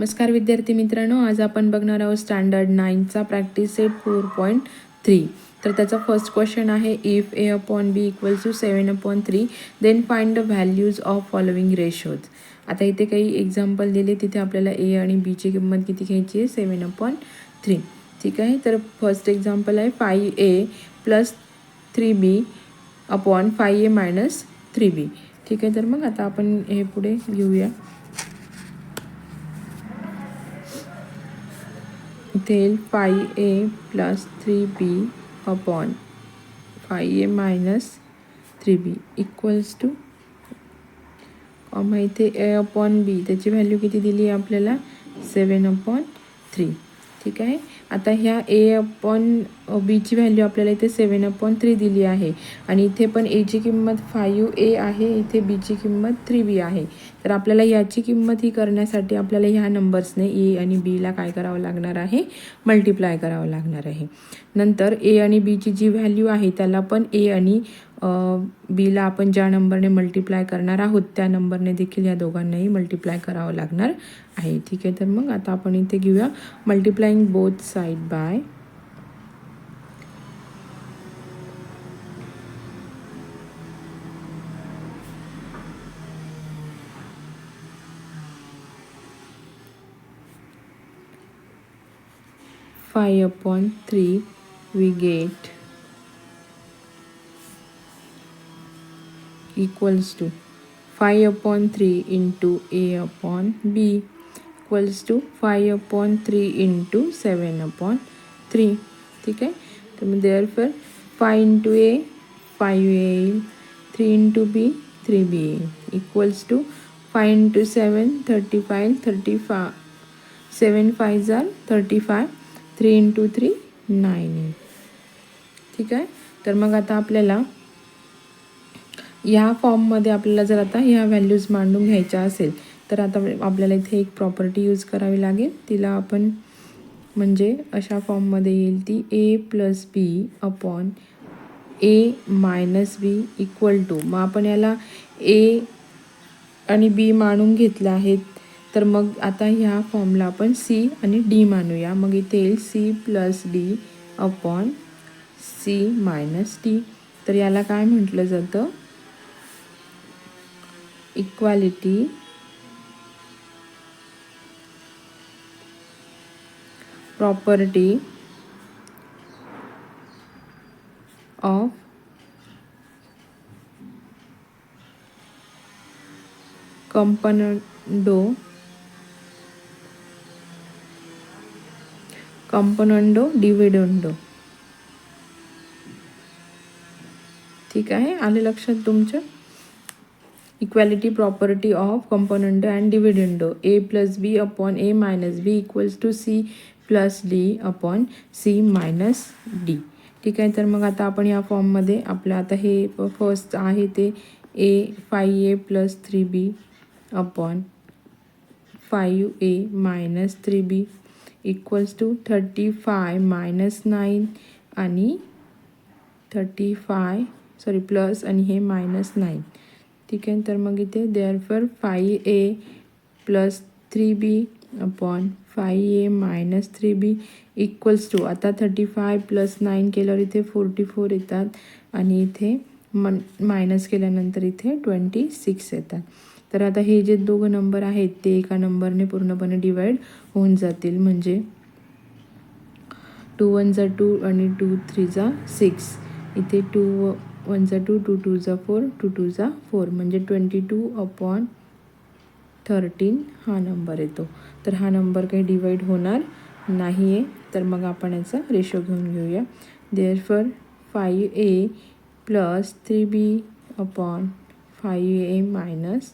नमस्कार विद्यार्थी मित्रांनो आज आपण बघणार आहोत standard नाईनचा practice set four point three तर त्याचा फर्स्ट क्वेश्चन आहे if A upon B equals to seven upon three then find the values of following ratios आता इथे काही एक्झाम्पल दिले तिथे आपल्याला ए आणि बीची किंमत किती घ्यायची आहे? सेवन अपॉन थ्री ठीक आहे? तर फर्स्ट एक्झाम्पल आहे five A plus three B upon five A minus three B ठीक आहे? तर मग आता आपण हे पुढे घेऊया. इथे five A plus three B upon five A minus three B equals to comma इथे ए अपॉन बी त्याची व्हॅल्यू किती दिली आहे आपल्याला? सेवन अपॉन थ्री ठीक आहे? आता ह्या ए अपॉन बीची व्हॅल्यू आपल्याला इथे सेवन अपॉन थ्री दिली आहे. आणि इथे पण एची किंमत फायू ए आहे इथे बीची किंमत थ्री बी आहे. तर आपल्याला याची किंमत ही करण्यासाठी आपल्याला ह्या नंबर्सने ए आणि बीला काय करावं लागणार आहे? मल्टिप्लाय करावं लागणार आहे. नंतर ए आणि बीची जी व्हॅल्यू आहे त्याला पण ए आणि बीला आपण ज्या नंबरने मल्टिप्लाय करणार आहोत त्या नंबरने देखील या दोघांनाही मल्टिप्लाय करावं लागणार आहे. ठीक आहे तर मग आता आपण इथे घेऊया. Multiplying both side by five upon three we get equals to five upon three into A upon B equals to five upon three into seven upon three ठीक आहे? तर मग therefore five into A five येईल. Three into B three B येईल. Equals to five into seven thirty five thirty five seven five jar thirty five three into three nine येईल ठीक आहे? तर मग आता आपल्याला या फॉर्ममध्ये आपल्याला जर आता ह्या व्हॅल्यूज मांडून घ्यायच्या असेल तर आता आपल्याला इथे एक प्रॉपर्टी यूज करावी लागेल. तिला आपण म्हणजे अशा फॉर्ममध्ये येईल ती A plus B upon A minus B equal to मग आपण याला ए आणि बी मानून घेतलं आहेत तर मग आता ह्या फॉर्मला आपण सी आणि डी मानूया. मग इथे येईल C plus D upon C minus D तर याला काय म्हटलं जातं? Equality property of componendo componendo dividendo ठीक आहे? आले लक्षात तुमचं? Equality property of component and dividendo A plus B upon A minus B equals to C plus D upon C minus D ठीक आहे तर मग आता आपण या फॉर्ममध्ये आपलं आता हे फर्स्ट आहे ते A five A plus three B upon five A minus three B equals to thirty five minus nine आणि थर्टी फाय सॉरी प्लस आणि हे मायनस नाईन ठीक आहे. तर मग इथे therefore five A plus three B upon five A minus three B equals to आता thirty five plus nine केल्यावर इथे फोर्टी फोर येतात आणि इथे मन मायनस केल्यानंतर इथे ट्वेंटी सिक्स येतात. तर आता हे जे दोघं नंबर आहेत ते एका नंबरने पूर्णपणे डिवाईड होऊन जातील. म्हणजे टू वन जा टू आणि टू थ्री जा सिक्स इथे टू वन जा टू टू टू जा फोर टू टू जा फोर. म्हणजे ट्वेंटी टू अपॉन थर्टीन हा नंबर येतो. तर हा नंबर काही डिवाईड होणार नाही आहे तर मग आपण याचा रेशो घेऊन घेऊया. Therefore five A plus three B upon five A minus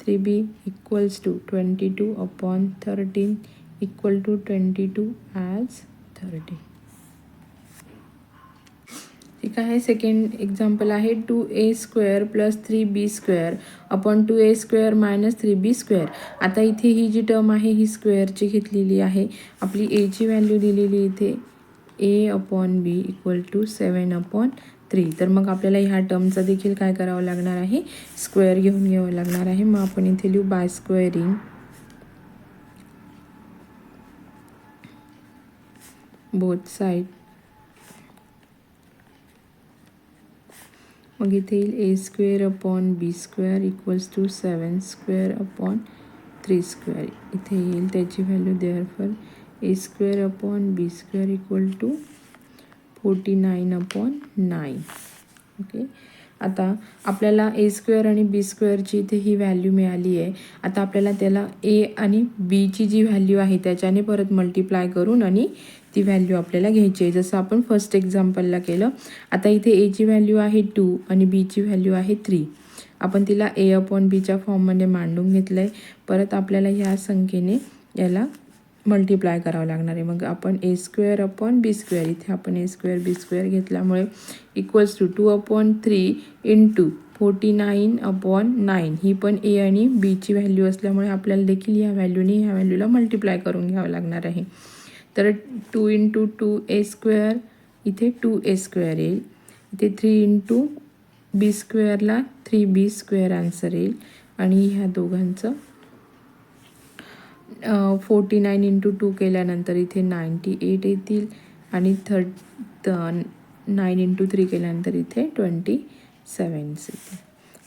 three B equals to twenty two upon thirteen equal to twenty two as thirteen ठीक आहे. सेकंड एक्झाम्पल आहे two A square plus three B square upon two A square minus three B square आता इथे ही जी term आहे ही स्क्वेअरची घेतलेली आहे. आपली एची व्हॅल्यू दिलेली इथे. A upon B equal to seven upon three तर मग आपल्याला ह्या टर्मचा देखील काय करावं लागणार आहे? स्क्वेअर घेऊन घ्यावं लागणार आहे. मग आपण इथे लिहू बाय स्क्वेअरिंग बोथ साईड मग इथे येईल A square upon B square equals to seven square upon three square इथे येईल त्याची value therefore A square upon B square equal to forty nine upon nine okay आता आपल्याला ए स्क्वेअर आणि बी स्क्वेअरची इथे ही व्हॅल्यू मिळाली आहे. आता आपल्याला त्याला ए आणि बीची जी व्हॅल्यू आहे त्याच्याने परत मल्टिप्लाय करून आणि ती व्हॅल्यू आपल्याला घ्यायची आहे. जसं आपण फर्स्ट एक्झाम्पलला केलं आता इथे एची व्हॅल्यू आहे टू आणि बीची व्हॅल्यू आहे थ्री आपण तिला ए अपॉन बीच्या फॉर्ममध्ये मांडून घेतलं आहे परत आपल्याला ह्या संख्येने याला मल्टिप्लाय करावं लागणार आहे. मग आपण A square upon B square इथे आपण ए स्क्वेअर बी स्क्वेअर घेतल्यामुळे equals to two upon three in two forty nine upon nine ही पण ए आणि बीची व्हॅल्यू असल्यामुळे आपल्याला देखील ह्या व्हॅल्यूने ह्या व्हॅल्यूला मल्टिप्लाय करून घ्यावं लागणार आहे. तर two into two A square इथे टू ए स्क्वेअर येईल. इथे थ्री इंटू बी स्क्वेअरला थ्री बी स्क्वेअर आन्सर येईल. आणि ह्या दोघांचं फोर्टी नाईन इंटू टू केल्यानंतर इथे नाईंटी एट येतील. आणि थर्ट नाईन इंटू थ्री केल्यानंतर इथे ट्वेंटी सेवन्स येतील.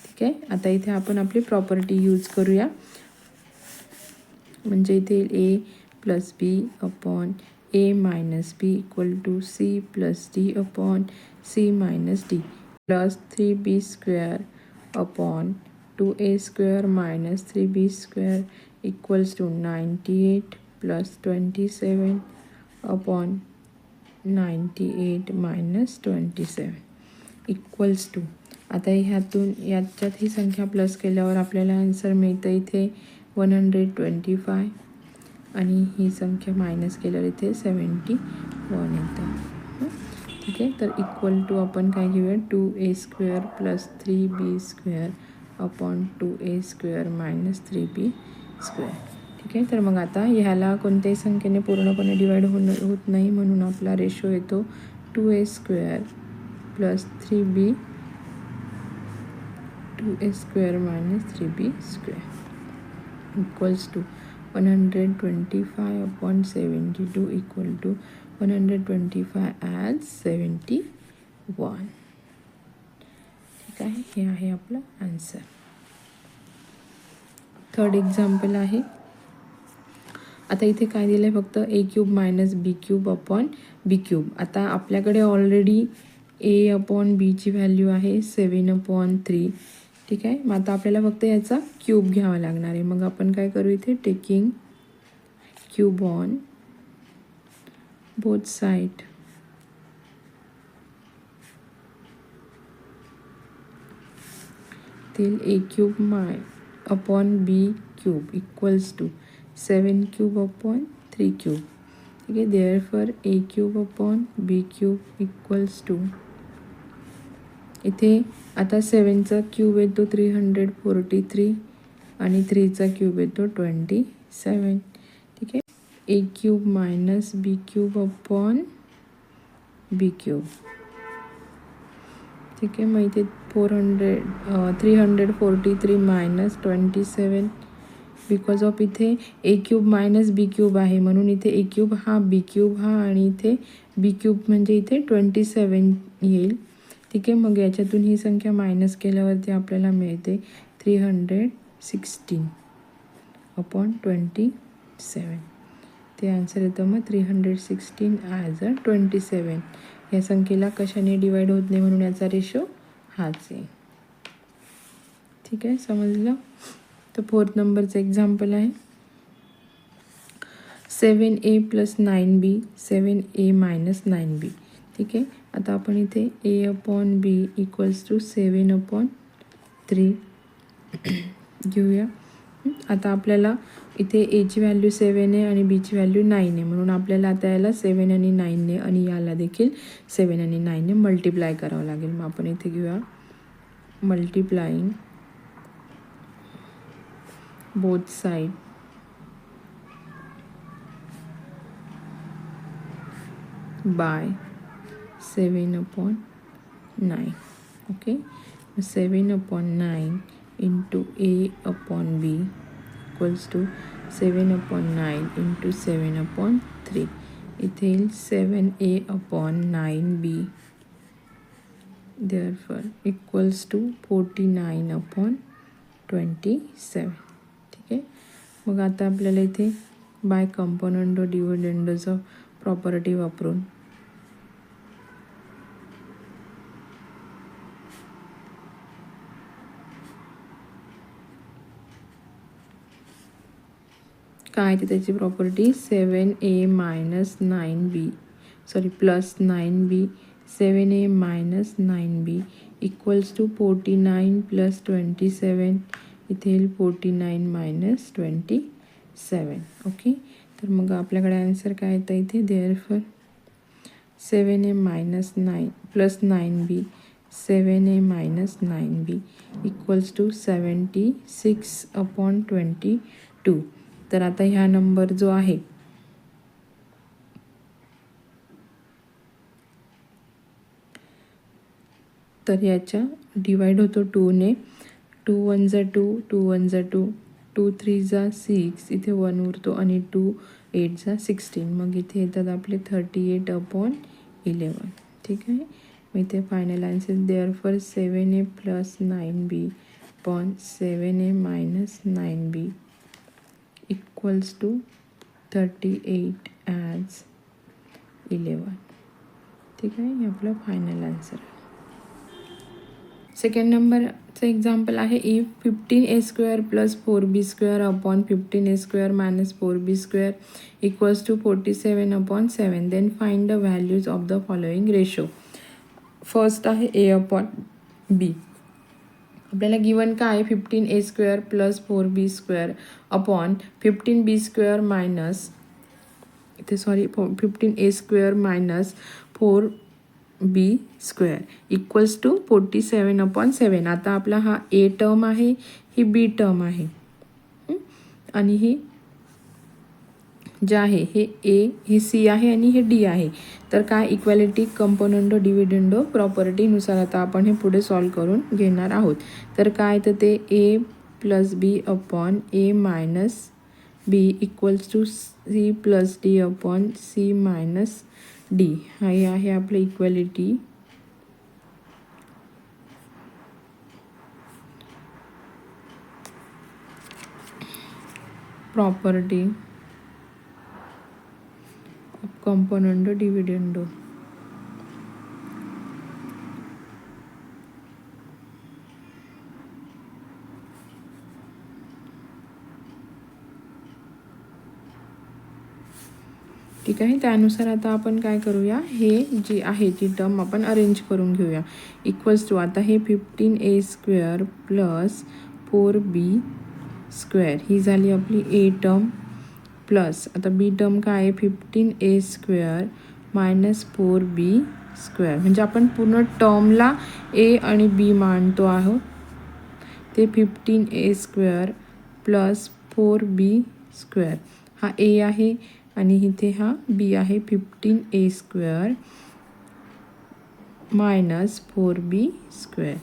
ठीक आहे? आता इथे आपण आपली प्रॉपर्टी यूज करूया. म्हणजे इथे A plus B upon A minus B equal to C plus D upon C minus D plus three B square upon two A square minus three B square equals to ninety eight plus twenty seven upon ninety eight minus twenty seven equals to आता ह्यातून याच्यात ही संख्या plus केल्यावर आपल्याला answer मिळतं इथे one hundred twenty five आणि ही संख्या मायनस केल्यावर इथे सेवन्टी वन येतं ठीक आहे? तर इक्वल टू आपण काय घेऊया? Two A square plus three B square upon two A square minus three B square ठीक आहे? तर मग आता ह्याला कोणत्याही संख्येने पूर्णपणे डिवाईड होणं होत नाही म्हणून आपला रेशो येतो two A square plus three B two A square minus three B square equals to one hundred twenty five upon seventy two equal to one hundred twenty five as seventy one ठीक आहे? हे आहे आपलं answer third example आहे. आता इथे काय दिलं आहे फक्त A cube minus B cube upon B cube आता आपल्याकडे ऑलरेडी ए अपॉन बीची व्हॅल्यू आहे सेवन अपॉन थ्री ठीक आहे? मग आता आपल्याला फक्त याचा क्यूब घ्यावा लागणार आहे. मग आपण काय करू इथे? Taking cube on both side तील A cube my upon B cube equals to seven cube upon three cube ठीक आहे? Therefore A cube upon B cube equals to इथे आता सेवनचा क्यूब येतो थ्री हंड्रेड फोर्टी थ्री आणि थ्रीचा cube येतो ट्वेंटी सेवन ठीक आहे? A cube minus B cube upon B cube ठीक आहे? मग इथे four hundred three hundred forty three minus twenty seven because of इथे A cube minus B cube आहे. म्हणून इथे ए क्यूब हा बी क्यूब हा आणि इथे बी क्यूब म्हणजे इथे ट्वेंटी सेवन येईल. ठीक आहे मग याच्यातून ही संख्या मायनस केल्यावरती आपल्याला मिळते three hundred sixteen upon twenty seven ते आन्सर येतं मग three hundred sixteen as a twenty seven या संख्येला कशाने डिवाईड होत नाही म्हणून याचा रेशो हाच आहे. ठीक आहे समजलं? तर फोर्थ नंबरचं एक्झाम्पल आहे. Seven A plus nine B seven A minus nine B ठीक आहे? आता आपण इथे A upon B equals to seven upon three घेऊया. आता आपल्याला इथे एची व्हॅल्यू सेवन आहे आणि बीची व्हॅल्यू नाईन आहे. म्हणून आपल्याला आता याला सेवन आणि नाईनने आणि याला देखील सेवन आणि नाईनने मल्टिप्लाय करावं लागेल. मग आपण इथे घेऊया. Multiplying both side by seven upon nine. Okay? Seven upon nine into A upon B equals to seven upon nine into seven upon three. इथे येईल seven A upon nine B. Therefore equals to forty nine upon twenty seven. ठीक आहे? मग आता आपल्याला इथे bye कंपोनंडो डिव्हिडंडोचं property वापरून काय ते त्याची property seven A minus nine B sorry plus nine B seven A minus nine B equals to forty nine plus twenty seven इथे येईल forty nine minus twenty seven okay तर मग आपल्याकडे आन्सर काय येतं इथे? Therefore seven A minus nine plus nine B seven A minus nine B equals to seventy six upon twenty two तर आता ह्या नंबर जो आहे तर याच्या डिवाईड होतो टूने टू वन जा टू टू वन जा टू टू थ्री जा सिक्स इथे वन उरतो आणि टू एट जा सिक्स्टीन मग इथे येतात आपले थर्टी एट अपॉन इलेवन ठीक आहे? मग इथे final answer therefore seven A plus nine B upon seven A minus nine B equals to thirty eight as eleven ठीक आहे? हे आपलं फायनल आन्सर सेकंड नंबरचं एक्झाम्पल आहे if fifteen A square plus four B square upon fifteen A square minus four B square equals to forty seven upon seven then find the values of the following ratio first आहे ए upon बी आपल्याला given काय आहे? Fifteen A square plus four B square upon fifteen B square minus इथे sorry fifteen A square minus four B square equals to forty seven upon seven आता आपला हा a term आहे ही बी term आहे. आणि ही जे आहे हे ए हे सी आहे आणि हे डी आहे. तर काय इक्वॅलिटी कंपोनंडो डिव्हिडंडो प्रॉपर्टीनुसार आता आपण हे पुढे सॉल्व करून घेणार आहोत. तर काय तर ते A plus B upon A minus B equals to C plus D upon C minus D हे आहे आपलं इक्वॅलिटी प्रॉपर्टी componendo डो ठीक आहे त्यानुसार आता आपण काय करूया? हे जी आहे जी टर्म आपण अरेंज करून घेऊया. इक्वल्स टू आता हे fifteen A square plus four B square ही झाली आपली ए टर्म प्लस. आता बी टर्म काय आहे? Fifteen A square minus four B square म्हणजे आपण पूर्ण टर्मला ए आणि बी मांडतो आहोत. ते fifteen A square plus four B square हा ए आहे आणि इथे हा बी आहे. Fifteen A square minus four B square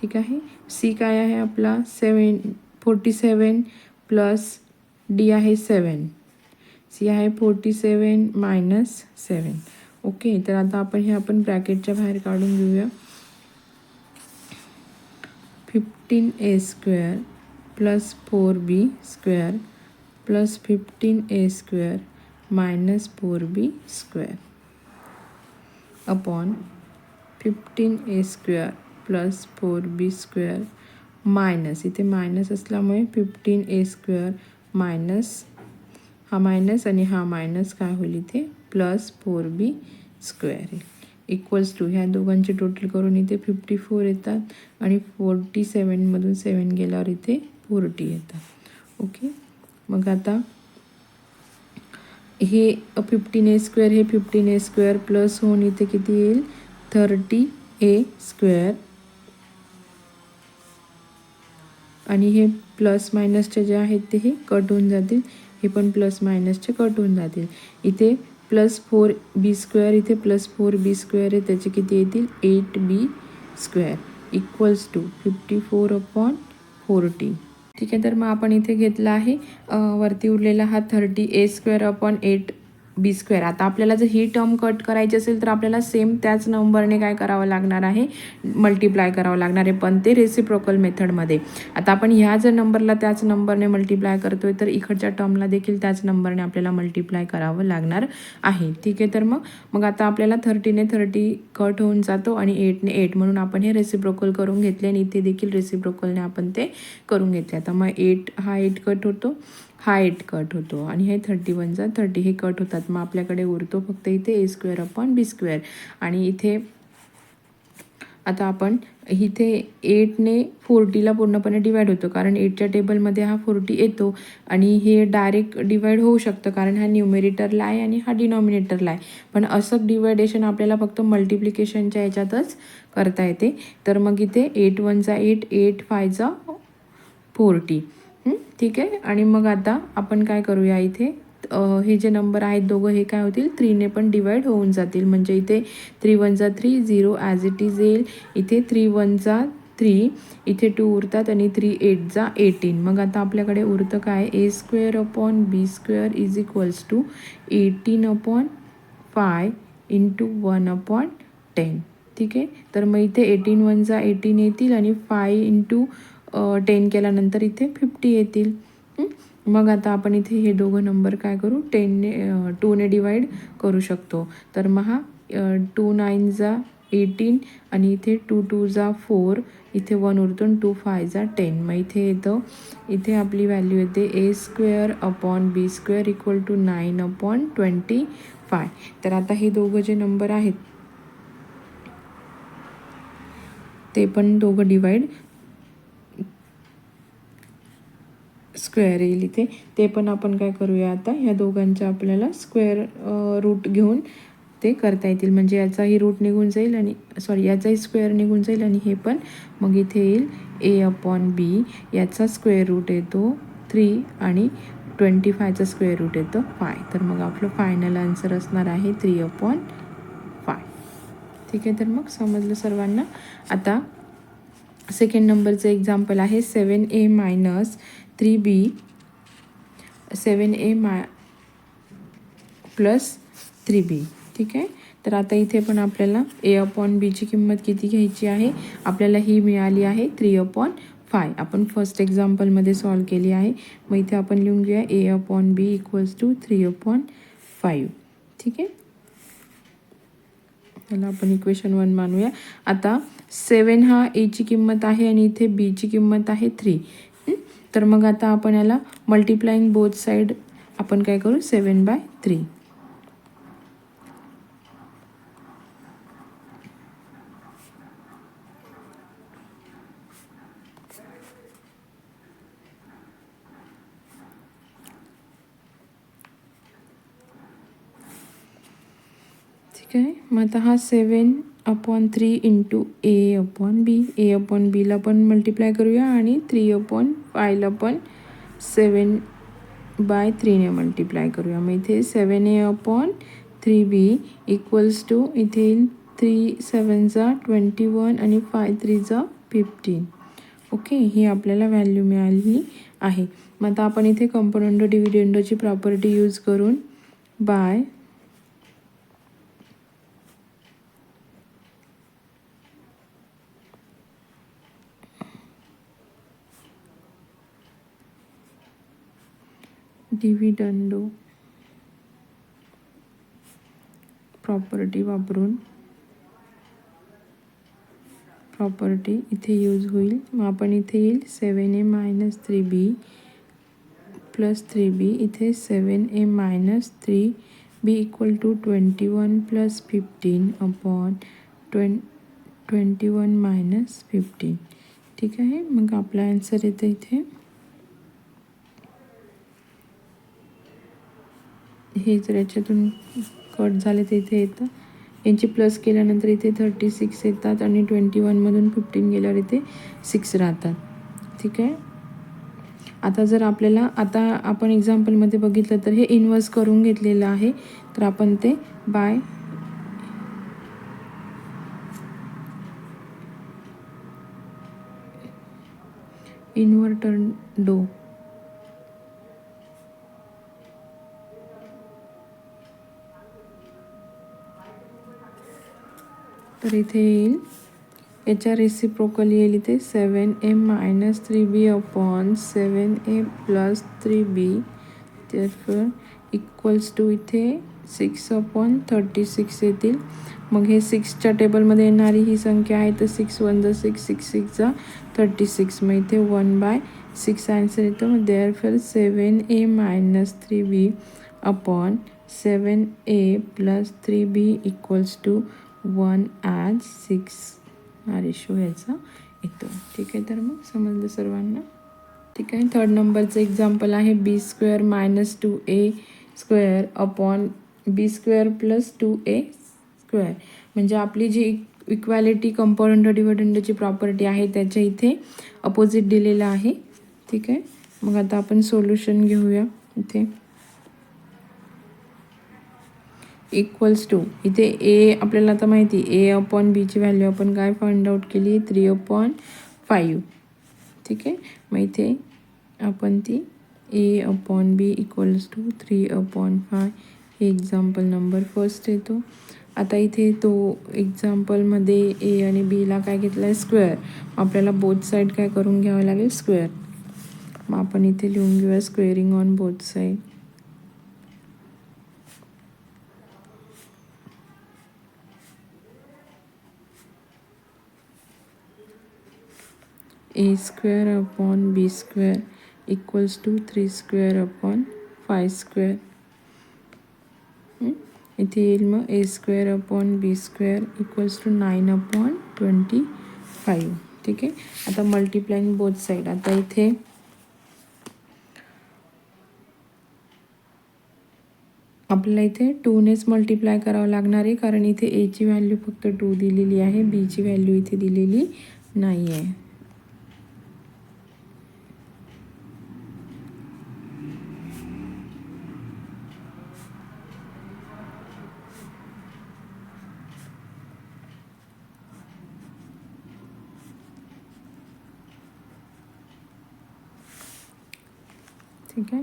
ठीक आहे? सी काय आहे आपला? Seven forty seven plus D आहे सेवन सी आहे forty seven minus seven. Okay तर आता आपण हे आपण ब्रॅकेटच्या बाहेर काढून घेऊया. Fifteen A square plus four B square plus fifteen A square minus four B square upon fifteen A square plus four B square minus. इथे मायनस असल्यामुळे फिफ्टीन ए स्क्वेअर मायनस हा मायनस आणि हा मायनस काय होईल इथे? प्लस फोर बी square येईल equals to ह्या दोघांचे टोटल करून इथे फिफ्टी फोर येतात आणि फोर्टी सेवनमधून सेवन गेल्यावर इथे फोर्टी येतात. ओके मग आता हे फिफ्टीन ए स्क्वेअर हे फिफ्टीन ए स्क्वेअर प्लस होऊन इथे किती येईल? थर्टी ए स्क्वेअर आणि हे प्लस मायनसचे जे आहेत ते हे कट होऊन जातील. हे पण प्लस मायनसचे कट होऊन जातील. इथे प्लस फोर बी स्क्वेअर इथे प्लस फोर बी स्क्वेअर आहे त्याचे किती येतील? Eight B square equals to fifty four upon forty ठीक आहे तर मग आपण इथे घेतला आहे. वरती उरलेला हा thirty A square upon eight B square आता आपल्याला जर ही टर्म कट करायची असेल तर आपल्याला सेम त्याच नंबरने काय करावं लागणार आहे? मल्टिप्लाय करावं लागणार आहे पण ते रेसिप्रोकल मेथडमध्ये आता आपण ह्या जर नंबरला त्याच नंबरने मल्टिप्लाय करतो आहे तर इकडच्या टर्मला देखील त्याच नंबरने आपल्याला मल्टिप्लाय करावं लागणार आहे. ठीक आहे तर मग? मग आता आपल्याला थर्टीने थर्टी कट होऊन जातो आणि एटने एट म्हणून आपण हे रेसिप्रोकल करून घेतले आणि इथे देखील रेसिप्रोकलने आपण ते करून घेतले. आता मग एट हा एट कट होतो. हा एट कट होतो आणि हे थर्टी वनचा थर्टी हे कट होतात. मग आपल्याकडे उरतो फक्त इथे A square upon B square आणि इथे आता आपण इथे एटने फोर्टीला पूर्णपणे डिवाईड होतो. कारण एटच्या टेबलमध्ये हा फोर्टी येतो. आणि हे डायरेक्ट डिवाईड होऊ शकतं कारण हा न्युमेरेटरला आहे आणि हा डिनॉमिनेटरला आहे. पण असं डिवायडेशन आपल्याला फक्त मल्टिप्लिकेशनच्या याच्यातच करता येते. तर मग इथे एट वनचा एट एट फायचा फोर्टी ठीक आहे. आणि मग आता आपण काय करूया इथे? हे जे नंबर आहेत दोघं हे काय होतील? थ्रीने पण डिवाईड होऊन जातील. म्हणजे इथे three वनचा three zero as it is येईल. इथे थ्री वनचा थ्री इथे टू उरतात आणि थ्री एटचा एटीन मग आता आपल्याकडे उरतं काय? A square upon B square is equals to eighteen upon five into one upon ten ठीक आहे? तर मग इथे एटीन वनचा एटीन येतील आणि फाय इंटू टेन केल्यानंतर इथे फिफ्टी येतील. मग आता आपण इथे हे दोघं नंबर काय करू? टेनने टूने डिवाईड करू शकतो. तर महा टू टू नाईनचा एटीन आणि इथे टू टू जा फोर इथे वन उरतून टू फाय जा टेन मग इथे येतं. इथे आपली व्हॅल्यू येते A square upon B square equal to nine upon twenty five तर आता हे दोघं जे नंबर आहेत ते पण दोघं डिवाईड स्क्वेअर येईल इथे. ते पण आपण काय करूया आता ह्या दोघांच्या आपल्याला स्क्वेअर रूट घेऊन ते करता येतील. म्हणजे याचाही रूट निघून जाईल आणि सॉरी याचाही स्क्वेअर निघून जाईल आणि हे पण मग इथे येईल ए अपॉन बी याचा स्क्वेअर रूट येतो थ्री आणि ट्वेंटी फायचा स्क्वेअर रूट येतं फाय तर मग आपलं फायनल आन्सर असणार आहे थ्री अपॉन फाय ठीक आहे तर मग समजलं सर्वांना? आता सेकंड नंबरचं एक्झाम्पल आहे seven A minus three B seven A my plus three B. ठीक आहे? तर आता इथे पण आपल्याला ए अपॉन बीची किंमत किती घ्यायची आहे? आपल्याला ही मिळाली आहे थ्री अपॉन फाय. आपण फर्स्ट एक्झाम्पलमध्ये सॉल्व केली आहे. मग इथे आपण लिहून घेऊया A upon B equals to three upon five ठीक आहे? त्याला आपण इक्वेशन वन मानूया. आता सेवन हा एची किंमत आहे आणि इथे बीची किंमत आहे थ्री तर मग आता आपण याला मल्टिप्लाईंग बोथ साईड आपण काय करू? सेवन बाय थ्री ठीक आहे. मग आता हा seven upon three into A upon B. A upon बीला पण मल्टिप्लाय करूया आणि थ्री अपॉन फायला पण सेवन बाय थ्रीने मल्टिप्लाय करूया. मग इथे seven A upon three B equals to इथे येईल थ्री सेवनचा ट्वेंटी वन आणि फाय थ्रीचा फिफ्टीन ओके ही आपल्याला व्हॅल्यू मिळाली आहे. मग आता आपण इथे कंपोनंडो डिव्हिडेंडोची प्रॉपर्टी यूज करून बाय डिव्हिडंडो प्रॉपर्टी वापरून प्रॉपर्टी इथे यूज होईल. मग आपण इथे येईल seven A minus three B plus three B इथे seven A minus three B equal to twenty one plus fifteen upon twenty twenty one minus fifteen ठीक आहे? मग आपला आन्सर येतं इथे. हे जर याच्यातून कट झाले तर इथे येतं. यांची प्लस केल्यानंतर इथे थर्टी सिक्स येतात आणि ट्वेंटी वनमधून फिफ्टीन गेल्यावर इथे सिक्स राहतात. ठीक आहे? आता जर आपल्याला आता आपण एक्झाम्पलमध्ये बघितलं तर हे इन्व्हर्स करून घेतलेलं आहे. तर आपण ते बाय इन्व्हर्टंडो तर इथे येईल. याच्या रेसिप्रोकल येईल इथे seven A minus three B upon seven A plus three B तर इक्वल्स टू इथे सिक्स अपॉन थर्टी सिक्स येतील. मग हे सिक्सच्या टेबलमध्ये येणारी ही संख्या आहे तर six one the six six six जा थर्टी सिक्स मग इथे वन बाय सिक्स आन्सर येतो. मग therefore seven A minus three B upon seven A plus three B equals to one as six. हा रेशो याचा येतो ठीक आहे तर मग समजलं सर्वांना? ठीक आहे. थर्ड नंबरचं एक्झाम्पल आहे B square minus two A square upon B square plus two A square म्हणजे आपली जी इक्वॅलिटी कंपाऊंड डिव्हिडंडची प्रॉपर्टी आहे त्याच्या इथे अपोजिट दिलेलं आहे. ठीक आहे. मग आता आपण सोल्युशन घेऊया. इथे. इक्वल्स टू इथे ए आपल्याला आता माहिती ए अपॉन बीची व्हॅल्यू आपण काय फाइंड आउट केली? थ्री अपॉन फाईव्ह ठीक आहे? मग इथे आपण ती A upon B equals to three upon five हे एक्झाम्पल नंबर फर्स्ट येतो. आता इथे तो एक्झाम्पलमध्ये ए आणि बीला काय घेतलं आहे? स्क्वेअर आपल्याला बोथ साईड काय करून घ्यावं लागेल? स्क्वेअर मग आपण इथे लिहून घेऊया squaring on both side A square upon B square equals to three square upon five square इथे येईल मग A square upon B square equals to nine upon twenty five ठीक आहे? आता मल्टिप्लाईंग बोथ साईड आता इथे आपल्याला इथे टूनेच मल्टिप्लाय करावं लागणार आहे कारण इथे एची व्हॅल्यू फक्त टू दिलेली आहे बीची व्हॅल्यू इथे दिलेली नाही आहे ठीक आहे.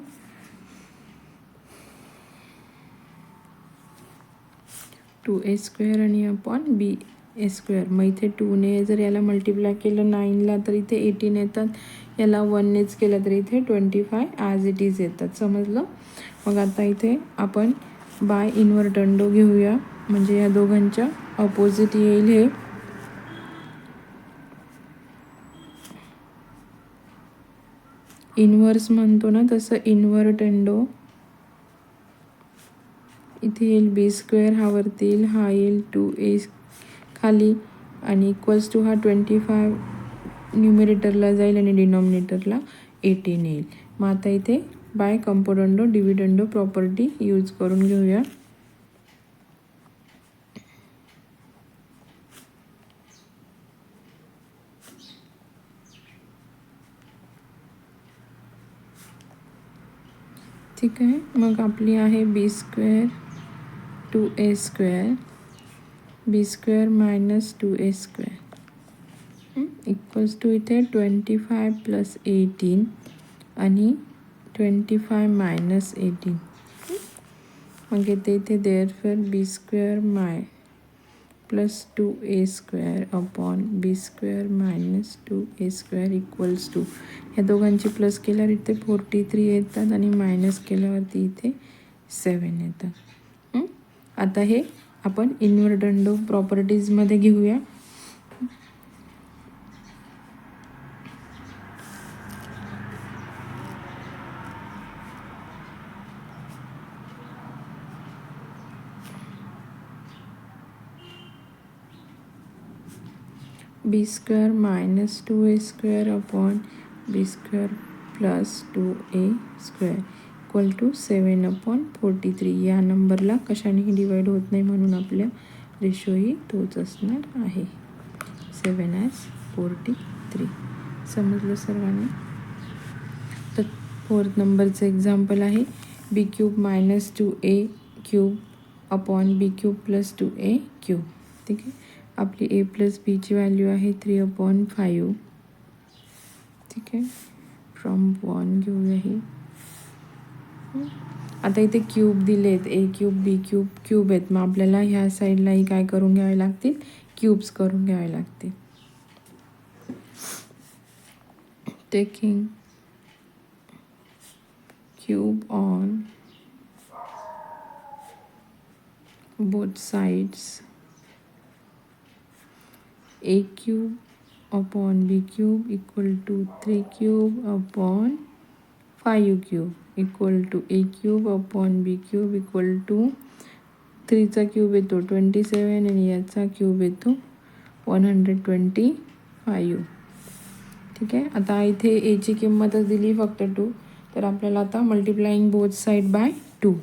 टू ए स्क्वेअर आणि अपॉन बी ए स्क्वेअर मग इथे टूने जर याला मल्टिप्लाय केलं नाईनला तर इथे एटीन येतात. याला वननेच केलं तर इथे twenty five as it is येतात. समजलं? मग आता इथे आपण बाय इन्व्हर्टंडो घेऊया. म्हणजे या दोघांच्या अपोजिट येईल हे. इन्व्हर्स म्हणतो ना तसं इन्व्हर्टेंडो इथे येईल बी स्क्वेअर हा वरती येईल हा येईल टू ए खाली आणि इक्वल्स टू हा ट्वेंटी फाय न्युमिरेटरला जाईल आणि डिनॉमिनेटरला एटीन येईल. मग आता इथे by componendo dividendo property use करून घेऊया. ठीक आहे. मग आपली आहे B square two A square B square minus two A square equals to इथे ट्वेंटी फाय प्लस एटीन आणि ट्वेंटी फाय मायनस एटीन मग येते इथे there B square my plus two A square upon B square minus two A square equals to ह्या दोघांची plus केल्यावर इथे forty three येतात आणि मायनस केल्यावरती इथे सेवन येतात. आता हे आपण इन्व्हर्डंडो प्रॉपर्टीजमध्ये घेऊया. B square minus two A square upon B square plus two A square equal to seven upon forty three या नंबरला कशानेही डिवाईड होत नाही म्हणून आपल्या रेशोही तोच असणार आहे. सेवन ॲज फोर्टी थ्री समजलं सर्वांना? तर फोर्थ नंबरचं एक्झाम्पल आहे. B cube minus two A cube upon B cube plus two A cube ठीक आहे? आपली ए प्लस बीची व्हॅल्यू आहे थ्री अपॉन फाईव्ह ठीक आहे? फ्रॉम वन घेऊया ही आता इथे क्यूब दिलेत. A cube B cube cube आहेत. मग आपल्याला ह्या साईडलाही काय करून घ्यावे लागतील? क्यूब्स करून घ्यावे लागतील. Taking cube on both sides A cube upon B cube equal to three cube upon five cube equal to A cube upon B cube equal to थ्रीचा cube येतो ट्वेंटी सेवन आणि याचा क्यूब येतो one hundred twenty five ठीक आहे? आता इथे एची किंमतच दिली फक्त टू तर आपल्याला आता multiplying both side by two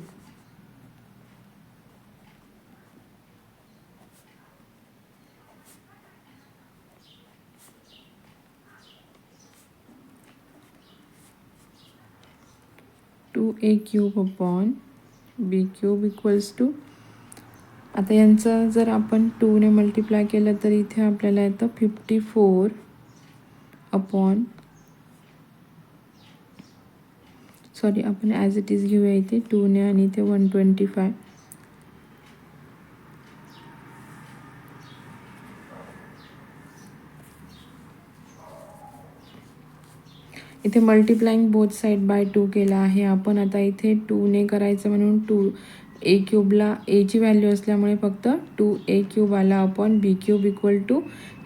two A cube upon B cube equals to आता यांचं जर आपण टूने मल्टिप्लाय केलं तर इथे आपल्याला येतं फिफ्टी फोर अपॉन सॉरी आपण ॲज इट इज घेऊया इथे टूने आणि इथे वन ट्वेंटी फाय इथे multiplying both side by two केला आहे. आपण आता इथे टूने करायचं म्हणून टू ए क्यूबला एची व्हॅल्यू असल्यामुळे फक्त टू ए क्यूब आला आपण बी क्यूब इक्वल टू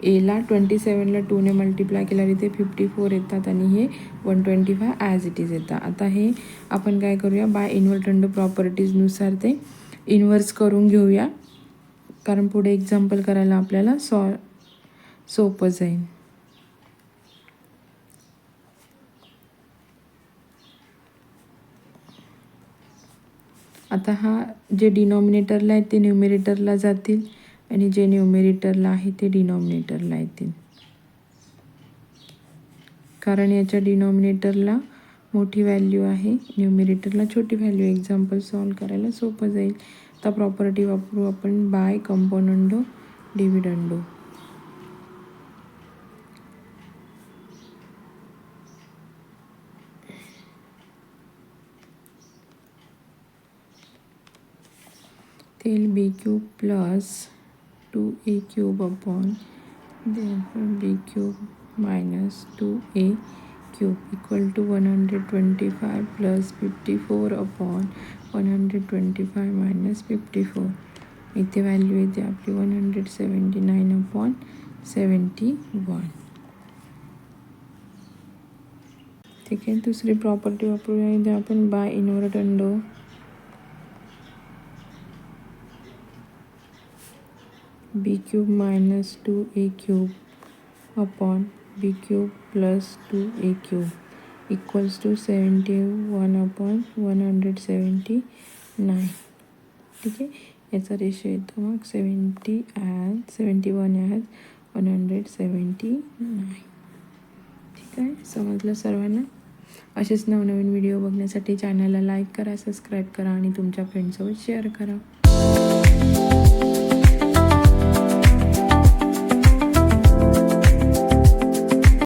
एला ट्वेंटी सेवनला टूने मल्टिप्लाय केल्यावर इथे फिफ्टी फोर येतात आणि हे one twenty five as it is येतात आता हे आपण काय करूया? बाय इन्व्हर्टंड प्रॉपर्टीजनुसार ते इन्व्हर्स करून घेऊया. कारण पुढे एक्झाम्पल करायला आपल्याला सॉ सोपं जाईल आता हा जे डिनॉमिनेटरला आहे ते न्यूमिरेटरला जातील आणि जे न्यूमिरेटरला आहे ते डिनॉमिनेटरला येतील. कारण याच्या डिनॉमिनेटरला मोठी व्हॅल्यू आहे. न्यूमिरेटरला छोटी व्हॅल्यू. एक्झाम्पल सॉल्व करायला सोपं जाईल. आता प्रॉपर्टी वापरू आपण बाय कंपोनंडो डिव्हिडंडो. तेल B cube plus two A cube upon therefore B cube minus two A cube equal to one hundred twenty five plus fifty four upon one hundred twenty five minus fifty four. इथे value येते आपली one hundred seventy nine upon seventy one. ठीक आहे दुसरी property वापरूया इथे आपण by invertendo B cube minus two A cube upon B cube plus two A cube equals to seventy one upon one hundred seventy nine ठीक आहे याचा ratio येतो मग seventy as seventy one as one hundred seventy nine ठीक आहे? समजलं सर्वांना? असेच नवनवीन व्हिडिओ बघण्यासाठी चॅनलला लाईक करा सबस्क्राईब करा आणि तुमच्या फ्रेंडसोबत शेअर करा.